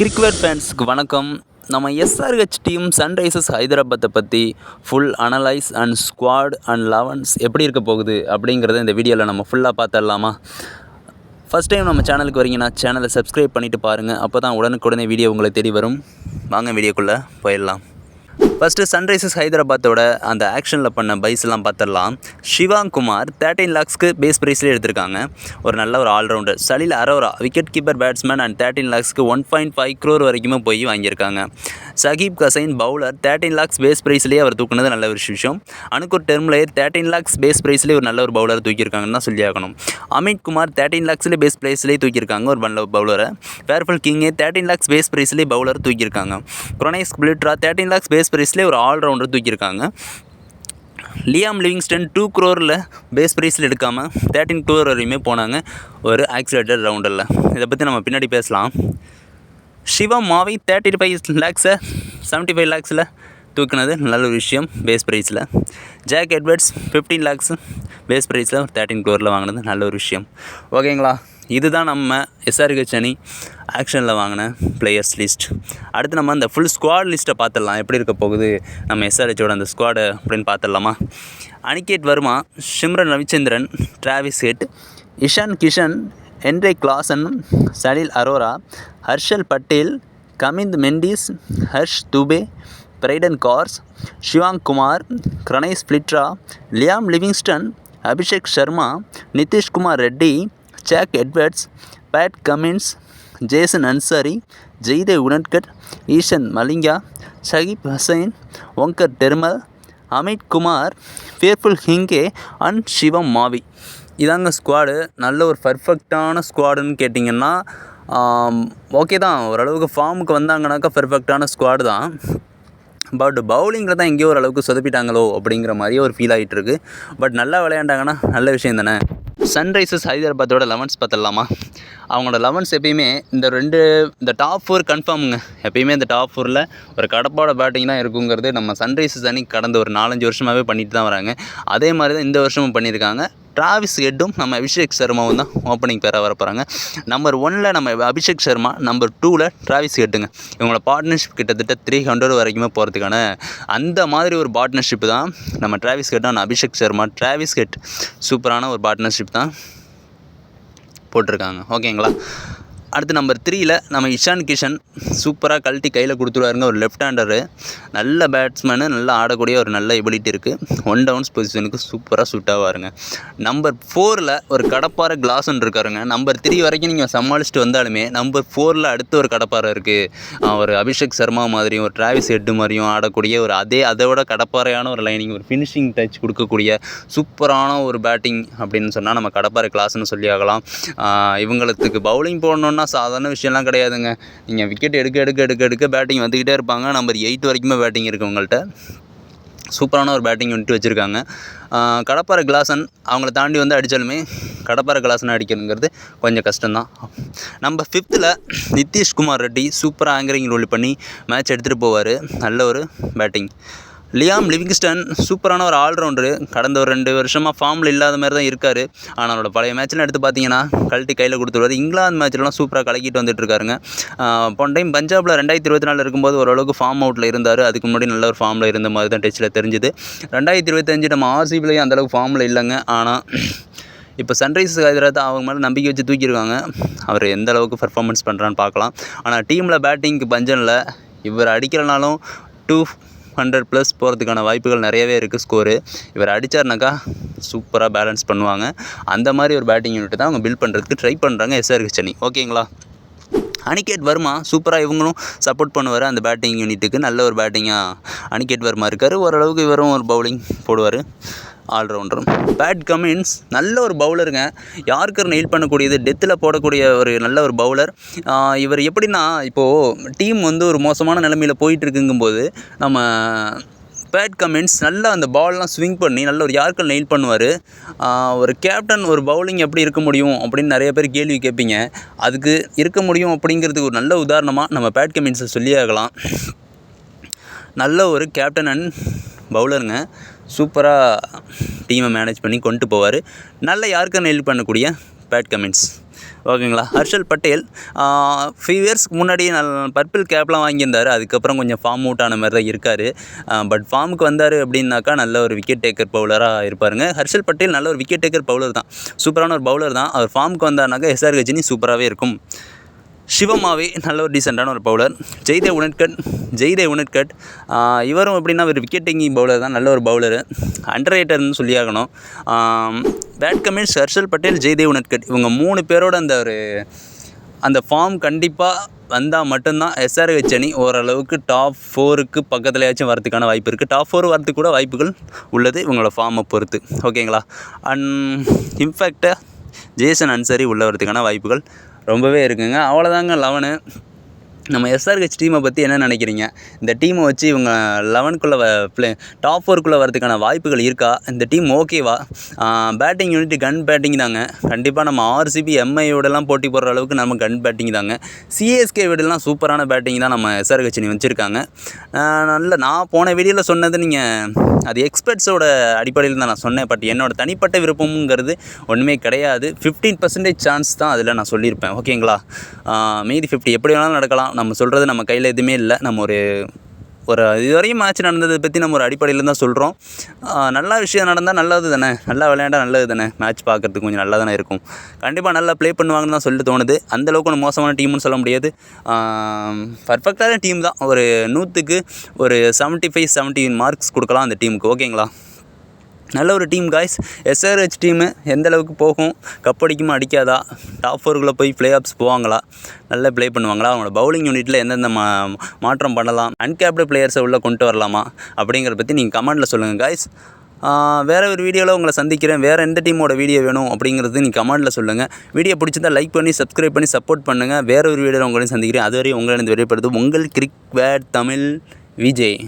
Cricket ஃபேன்ஸ்க்கு வணக்கம். நம்ம SRH team Sunrisers ஹைதராபாத்தை பற்றி full analyse and squad and elevens எப்படி இருக்க போகுது அப்படிங்கிறத இந்த வீடியோவில் நம்ம ஃபுல்லாக பார்த்துடலாமா? ஃபஸ்ட் டைம் நம்ம சேனலுக்கு வரீங்கன்னா சேனலை சப்ஸ்கிரைப் பண்ணிவிட்டு பாருங்கள் அப்போ தான் உடனுக்குடனே வீடியோ உங்களை தேடி வரும். வாங்க வீடியோக்குள்ளே போயிடலாம். ஃபஸ்ட்டு சன்ரைசர்ஸ் ஹைதராபாத்தோட அந்த ஆக்ஷனில் பண்ண பைஸ்லாம் பார்த்துடலாம் சிவாங் குமார் தேர்ட்டின் லேக்ஸ்க்கு பேஸ் ப்ரைஸ்லேயே எடுத்திருக்காங்க. ஒரு நல்ல ஒரு allrounder Salil Arora wicket keeper batsman and thirteen லேக்ஸ்க்கு one point five crore வரைக்குமே போய் வாங்கியிருக்காங்க. Shakib Hussain bowler thirteen lakhs base ப்ரைஸ்லேயே அவர் தூக்குனது நல்ல ஒரு விஷயம். அனுக்கூர் டெர்ம்லேயே தேர்ட்டின் லேக்ஸ் பேஸ் ப்ரைஸ்லேயே ஒரு நல்ல ஒரு பவுலர் தூக்கியிருக்காங்கன்னு தான் சொல்லி ஆகணும். அமித் குமார் தேர்ட்டின் லேக்ஸ்லேயே பேஸ் ப்ரைஸ்லேயே தூக்கியிருக்காங்க ஒரு நல்ல பவுலரை. ஃபேர்ஃபுல் கிங்கே தேர்ட்டின் லேக்ஸ் பேஸ் ப்ரைஸ்லேயே பவுலர் தூக்கியிருக்காங்க. குரோனைஸ் பிளிட்ரா தேர்ட்டின் லேக்ஸ் பேஸ் ப்ரைஸ்லேயே ஒரு ஆல்ரவுண்டர் தூக்கியிருக்காங்க. லியாம் லிவிங்ஸ்டன் டூ க்ரோரில் பேஸ் ப்ரைஸில் எடுக்காமல் தேர்ட்டின் குரோர் வரையுமே போனாங்க ஒரு ஆக்சிலேட்டர் ரவுண்டரில் இதை பற்றி நம்ம பின்னாடி பேசலாம். சிவா தேர்ட்டி ஃபைவ் லேக்ஸை செவன்ட்டி ஃபைவ் லேக்ஸில் தூக்குனது நல்ல ஒரு விஷயம் பேஸ் ப்ரைஸில் Jack Edwards fifteen lakhs base ப்ரைஸில் ஒரு தேர்ட்டின் க்ரோரில் வாங்கினது நல்ல ஒரு விஷயம். ஓகேங்களா இதுதான் நம்ம எஸ்ஆர்ஹெச் அணி ஆக்ஷனில் வாங்கின பிளேயர்ஸ் லிஸ்ட் அடுத்து நம்ம அந்த ஃபுல் ஸ்குவாட் லிஸ்ட்டை பார்த்துடலாம் எப்படி இருக்க போகுது? நம்ம எஸ்ஆர்ஹெச்சோட அந்த ஸ்குவாடு அப்படின்னு பார்த்துடலாமா Aniket Varma Smaran Ravichandran Travis Head Ishan Kishan Heinrich Klaasen Salil Arora Harshal Patel Kamindu Mendis Harsh Dubey Brydon Carse Shivang Kumar கிரனைஸ் பிளிட்ரா Liam Livingstone Abhishek Sharma Nitishkumar Reddy Jack Edwards Pat Cummins Zeeshan Ansari Jaydev Unadkat Eshan Malinga Shakib Hussain ஒங்கர் டெர்மல் அமித் குமார் ஃபேர்ஃபுல் ஹிங்கே and Shivam Mavi. இதாங்க squad நல்ல ஒரு பர்ஃபெக்டான ஸ்குவாடுன்னு கேட்டிங்கன்னா okay தான். ஓரளவுக்கு ஃபார்முக்கு வந்தாங்கனாக்கா பெர்ஃபெக்டான ஸ்குவாடு தான். பட் பவுலிங்கில் தான் எங்கேயோ ஓரளவுக்கு சொதப்பிட்டாங்களோ அப்படிங்கிற மாதிரியே ஒரு ஃபீல் ஆகிட்டு இருக்கு பட் நல்லா விளையாண்டாங்கன்னா நல்ல விஷயம் தானே? சன்ரைசர்ஸ் ஹைதராபாத்தோட லெவன்ஸ் பார்த்துடலாமா? அவங்களோட லெவன்ஸ் எப்பயுமே இந்த ரெண்டு இந்த டாப் ஃபோர் கன்ஃபார்முங்க எப்பயுமே இந்த டாப் ஃபோரில் ஒரு கடப்பாட பேட்டிங் தான் இருக்குங்கிறது நம்ம சன்ரைசர்ஸ் அன்னைக்கு கடந்த ஒரு நாலஞ்சு வருஷமாகவே பண்ணிட்டு தான் வராங்க. அதே மாதிரி தான் இந்த வருஷமும் பண்ணியிருக்காங்க. டிராவிஸ் ஹெட்டும் நம்ம அபிஷேக் சர்மாவும் தான் ஓப்பனிங் பேராக வர போகிறாங்க நம்பர் ஒனில் நம்ம அபிஷேக் சர்மா நம்பர் டூவில் டிராவிஸ் ஹெட்டுங்க. இவங்களோட பார்ட்னர்ஷிப் கிட்டத்தட்ட த்ரீ ஹண்ட்ரட் வரைக்குமே போகிறதுக்கான அந்த மாதிரி ஒரு பார்ட்னர்ஷிப் தான் நம்ம Travis Head and Abhishek Sharma Travis Head சூப்பரான ஒரு பார்ட்னர்ஷிப் தான் போட்டிருக்காங்க. ஓகேங்களா அடுத்து நம்பர் த்ரீயில் நம்ம இஷான் கிஷன் சூப்பராக கழட்டி கையில் கொடுத்துருவாருங்க. ஒரு லெஃப்ட் ஹேண்டரு நல்ல பேட்ஸ்மேனு நல்லா ஆடக்கூடிய ஒரு நல்ல எபிலிட்டி இருக்குது ஒன் டவுன்ஸ் பொசிஷனுக்கு சூப்பராக சூட் ஆவாருங்க. நம்பர் ஃபோரில் ஒரு கடப்பாறை கிளாஸ்ன்னு இருக்காருங்க நம்பர் த்ரீ வரைக்கும் நீங்கள் சமாளிச்சுட்டு வந்தாலுமே நம்பர் ஃபோரில் அடுத்து ஒரு கடப்பாறை இருக்குது ஒரு அபிஷேக் சர்மா மாதிரியும் ஒரு டிராவிஸ் ஹெட்டு மாதிரியும் ஆடக்கூடிய ஒரு அதே அதை விட கடப்பாறையான ஒரு லைனிங் ஒரு ஃபினிஷிங் டச் கொடுக்கக்கூடிய சூப்பரான ஒரு பேட்டிங் அப்படின்னு சொன்னால் நம்ம கடப்பாறை கிளாஸ்னு சொல்லி ஆகலாம். இவங்களுக்கு பவுலிங் போடணுன்னா பண்ணால் சாதாரண விஷயம்லாம் கிடையாதுங்க. நீங்கள் விக்கெட் எடுக்க எடுக்க எடுக்க எடுக்க பேட்டிங் வந்துக்கிட்டே இருப்பாங்க. நம்பர் எயிட் வரைக்குமே பேட்டிங் இருக்குது உங்கள்கிட்ட சூப்பரான ஒரு பேட்டிங் வந்துட்டு வச்சுருக்காங்க. கடப்பாறை கிளாசன் அவங்கள தாண்டி வந்து அடித்தாலுமே கடப்பாறை கிளாசன் அடிக்கணுங்கிறது கொஞ்சம் கஷ்டம்தான். நம்ம ஃபிஃப்த்தில் நிதிஷ்குமார் ரெட்டி சூப்பராக ஆங்கரிங் ரோல் பண்ணி மேட்ச் எடுத்துகிட்டு போவார். நல்ல ஒரு பேட்டிங் லியாம் லிவிங்ஸ்டன் சூப்பரான ஒரு ஆல்ரவுண்டரு. கடந்த ஒரு ரெண்டு வருஷமாக ஃபார்மில் இல்லாத மாதிரி தான் இருக்கார். ஆனால் அவரோட பழைய மேட்ச்லாம் எடுத்து பார்த்தீங்கன்னா கழட்டி கையில் கொடுத்துருவாரு. இங்கிலாந்து மேட்ச்லாம் சூப்பராக கலக்கிட்டு வந்துட்டுருக்காருங்க போன டைம் பஞ்சாபில் ரெண்டாயிரத்தி இருபத்தி நாலு இருக்கும்போது ஓரளவுக்கு ஃபார்ம் அவுட்டில் இருந்தார். அதுக்கு முன்னாடி நல்ல ஒரு ஃபார்மில் இருந்த மாதிரி தான் டச்சில் தெரிஞ்சுது. ரெண்டாயிரத்தி இருபத்தஞ்சு நம்ம ஆர்சிபிலையும் அந்தளவுக்கு ஃபார்மில் இல்லைங்க. ஆனால் இப்போ சன்ரைஸ் ஹைதராபாத் அவங்க மேலே நம்பிக்கை வச்சு தூக்கியிருக்காங்க. அவர் எந்த அளவுக்கு பர்ஃபார்மன்ஸ் பண்ணுறான்னு பார்க்கலாம். ஆனால் டீமில் பேட்டிங்க்கு பஞ்சம் இல்லை. இவர் அடிக்கிறனாலும் டூ ஹண்ட்ரட் ப்ளஸ் போகிறதுக்கான வாய்ப்புகள் நிறையவே இருக்குது ஸ்கோரு இவர் அடித்தார்னாக்கா சூப்பராக பேலன்ஸ் பண்ணுவாங்க. அந்த மாதிரி ஒரு பேட்டிங் யூனிட் தான் அவங்க பில்ட் பண்ணுறதுக்கு ட்ரை பண்ணுறாங்க எஸ்ஆர் சென்னை ஓகேங்களா? அனிகேட் வர்மா சூப்பராக இவங்களும் சப்போர்ட் பண்ணுவார். அந்த பேட்டிங் யூனிட்டுக்கு நல்ல ஒரு பேட்டிங்காக அனிகேட் வர்மா இருக்கார். ஓரளவுக்கு இவரும் ஒரு பவுலிங் போடுவார். ஆல்ரவுண்டரும். பேட் கமின்ஸ் நல்ல ஒரு பவுலருங்க. யாருக்கர் நெயில் பண்ணக்கூடியது டெத்தில் போடக்கூடிய ஒரு நல்ல ஒரு பவுலர். இவர் எப்படின்னா இப்போது டீம் வந்து ஒரு மோசமான நிலமையில் போயிட்டுருக்குங்கும்போது நம்ம பேட் கமெண்ட்ஸ் நல்லா அந்த பால்லாம் ஸ்விங் பண்ணி நல்ல ஒரு யார்க்கர் நெயில் பண்ணுவார்? ஒரு கேப்டன் ஒரு பவுலிங் எப்படி இருக்க முடியும் அப்படின்னு நிறைய பேர் கேள்வி கேட்பீங்க. அதுக்கு இருக்க முடியும் அப்படிங்கிறதுக்கு ஒரு நல்ல உதாரணமாக நம்ம பேட் கமெண்ட்ஸை சொல்லியாகலாம். நல்ல ஒரு கேப்டன் அண்ட் பவுலருங்க சூப்பராக டீமை மேனேஜ் பண்ணி கொண்டு போவார். நல்ல யாருக்குன்னு ஹெல்ப் பண்ணக்கூடிய பேட் கமெண்ட்ஸ் ஓகேங்களா? ஹர்ஷல் பட்டேல் ஃபியூ இயர்ஸ்க்கு முன்னாடி நல் பர்பிள் கேப்லாம் வாங்கியிருந்தார். அதுக்கப்புறம் கொஞ்சம் ஃபார்ம் அவுட் ஆன மாதிரி தான் இருக்கார் பட் ஃபார்முக்கு வந்தார் அப்படின்னாக்கா நல்ல ஒரு விக்கெட் டேக்கர் பவுலராக இருப்பாருங்க. ஹர்ஷல் பட்டேல் நல்ல ஒரு விக்கெட் டேக்கர் பவுலர் தான். சூப்பரான ஒரு பவுலர் தான். அவர் ஃபார்முக்கு வந்தார்னாக்கா எஸ்ஆர் கஜினி சூப்பராகவே இருக்கும். சிவமாவே நல்ல ஒரு டீசெண்டான ஒரு பவுலர் ஜெய்தேவ் உனட்கட் ஜெய்தேவ் உனட்கட். இவரும் எப்படின்னா ஒரு விக்கெட் டேக்கிங் பவுலர் தான் நல்ல ஒரு பவுலரு அண்டர் சொல்லி சொல்லியாகணும். Pat Cummins Harshal Patel Jaydev Unadkat. இவங்க மூணு பேரோட அந்த ஒரு அந்த ஃபார்ம் கண்டிப்பாக வந்தால் மட்டும்தான் எஸ்ஆர்ஹெச் அணி ஓரளவுக்கு டாப் ஃபோருக்கு பக்கத்துலையாச்சும் வரதுக்கான வாய்ப்பு இருக்குது டாப் ஃபோர் வரதுக்கு கூட வாய்ப்புகள் உள்ளது இவங்களோட ஃபார்மை பொறுத்து. ஓகேங்களா அண்ட் இன்ஃபேக்டாக ஜேசன் அன்சரி உள்ள வரதுக்கான வாய்ப்புகள் ரொம்பவே இருக்குங்க. அவ்வளோதாங்க லெவனு. நம்ம எஸ்ஆர்ஹெச் டீமை பற்றி என்ன நினைக்கிறீங்க? இந்த டீமை வச்சு இவங்க லெவனுக்குள்ளே ப்ளே டாப் ஃபோருக்குள்ளே வரதுக்கான வாய்ப்புகள் இருக்கா? இந்த டீம் ஓகேவா பேட்டிங் யூனிட் கன் பேட்டிங் தாங்க. கண்டிப்பாக நம்ம ஆர்சிபி எம்ஐயோடலாம் போட்டி போடுற அளவுக்கு நம்ம கன் பேட்டிங் தாங்க. சிஎஸ்கே விடலாம் சூப்பரான பேட்டிங் தான் நம்ம எஸ்ஆர்ஹெச் வச்சுருக்காங்க. நல்ல நான் போன வீடியோவில் சொன்னது நீங்கள் அது எக்ஸ்பர்ட்ஸோட அடிப்படையில் தான் நான் சொன்னேன். பட் என்னோட தனிப்பட்ட விருப்பம்ங்கிறது ஒன்றுமே கிடையாது. ஃபிஃப்டீன் பர்சன்டேஜ் சான்ஸ் தான் அதில் நான் சொல்லியிருப்பேன். ஓகேங்களா மீதி ஃபிஃப்டி எப்படி வேணாலும் நடக்கலாம். நம்ம சொல்கிறது நம்ம கையில் எதுவுமே இல்லை. நம்ம ஒரு ஒரு இதுவரையும் மேட்ச் நடந்ததை பற்றி நம்ம ஒரு அடிப்படையில் தான் சொல்கிறோம் நல்ல விஷயம் நடந்தால் நல்லது தானே? நல்லா விளையாண்டா நல்லது தானே? மேட்ச் பார்க்குறதுக்கு கொஞ்சம் நல்லா தானே இருக்கும். கண்டிப்பாக நல்லா ப்ளே பண்ணுவாங்கன்னு தான் சொல்லிட்டு தோணுது. அந்தளவுக்கு ஒன்று மோசமான டீம்னு சொல்ல முடியாது. பர்ஃபெக்டான டீம் தான். ஒரு நூற்றுக்கு ஒரு செவன்ட்டி ஃபைவ் செவன்ட்டி மார்க்ஸ் கொடுக்கலாம் அந்த டீமுக்கு ஓகேங்களா நல்ல ஒரு டீம் காய்ஸ் எஸ்ஆர்ஹெச் டீமு எந்த அளவுக்கு போகும் கப் அடிக்குமா அடிக்காதா? டாப் ஃபோருக்குள்ளே போய் ப்ளே ஆஃப்ஸ் போவாங்களா? நல்லா ப்ளே பண்ணுவாங்களா? அவங்களோட பவுலிங் யூனிட்டில் எந்தெந்த மா மாற்றம் பண்ணலாம்? அன்கேப்டு பிளேயர்ஸை உள்ளே கொண்டு வரலாமா? அப்படிங்கிறத பற்றி நீங்கள் கமெண்ட்டில் சொல்லுங்கள் காய்ஸ் வேறு ஒரு வீடியோவில் உங்களை சந்திக்கிறேன். வேறு எந்த டீமோட வீடியோ வேணும் அப்படிங்கிறது நீங்கள் கமெண்ட்டில் சொல்லுங்கள் வீடியோ பிடிச்சிருந்தால் லைக் பண்ணி சப்ஸ்கிரைப் பண்ணி சப்போர்ட் பண்ணுங்கள் வேறு ஒரு வீடியோவில் உங்களையும் சந்திக்கிறேன். அதுவரையும் உங்களை விடைபெறுது உங்கள் கிரிக் பேட் தமிழ் விஜய்.